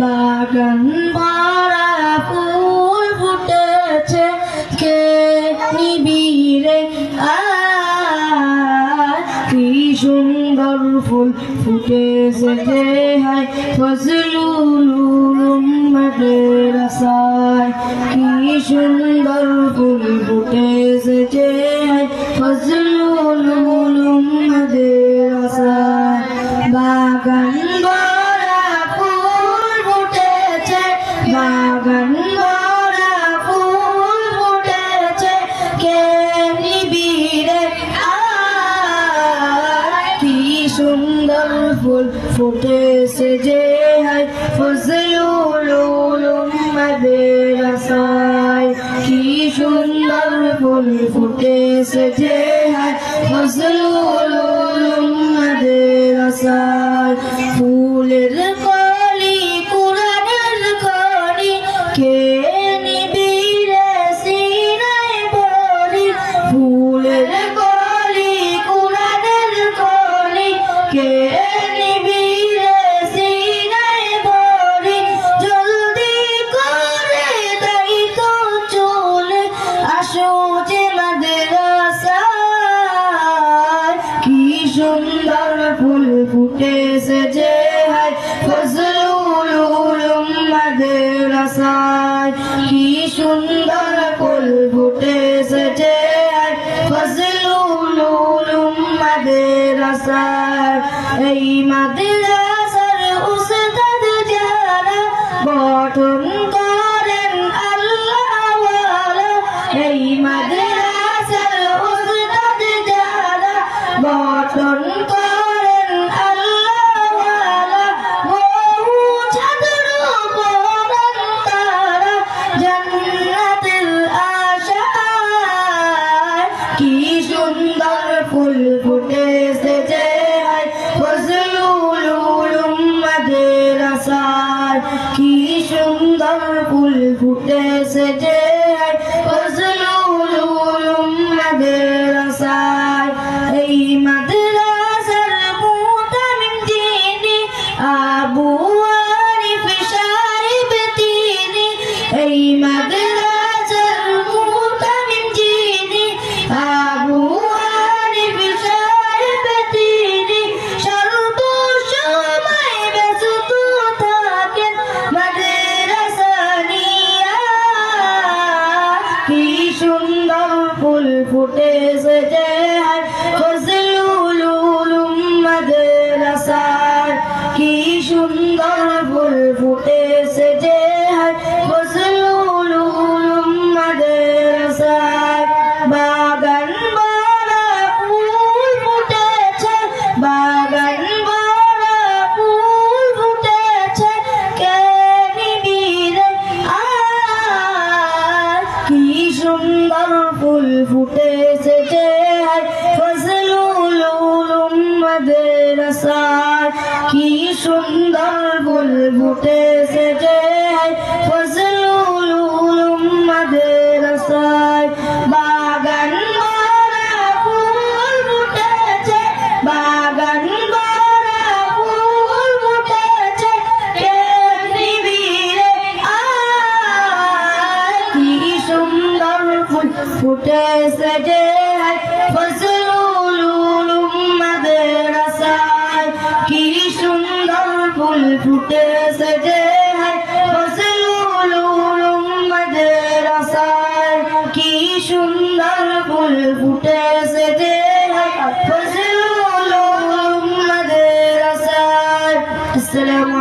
বাগান ভরা ফুল ফুটেছে, কে নিবিড়ে কি সুন্দর ফুল ফুটেছে কে হায় ফজলুল মাদ্রাসায় কি সুন্দর ফুল ফুটেছে কে হায় ফজলুল সুন্দর ফুল ফুটেছে যে হায় ফজলুল উলুম মাদ্রাসায় কি সুন্দর ফুল ফুটেছে যে হায় ফজলুল উলুম মাদ্রাসায় সুন্দর ফুল ফুটেছে যে হায় ফজলুল উলুম মাদ্রাসায় কি সুন্দর ফুল হায় ফজলুল এই মাদ্রাসার উস্তাদ যারা গঠন করেন আল্লাহ এই মাদ্রাসার উস্তাদ যারা গঠন করেন ফুল ফুটেছে যে হায় ফজলুল উলুম মাদ্রাসায় এই মাদ্রাসার মুতামিম যিনি আবু আরিফ সাহেব তিনি ফুটেছে যে ফুল ফুটেছে যে হায় ফজলুল উলুম মাদ্রাসায় কি সুন্দর ফুল ফুটে যে যে হায় ফজলুল উলুম মাদ্রাসায়। কি সুন্দর ফুল ফুটেছে যে হায় ফজলুল উলুম মাদ্রাসায়। কি সুন্দর ফুল ফজলুল উলুম মাদ্রাসায়। আসসালামু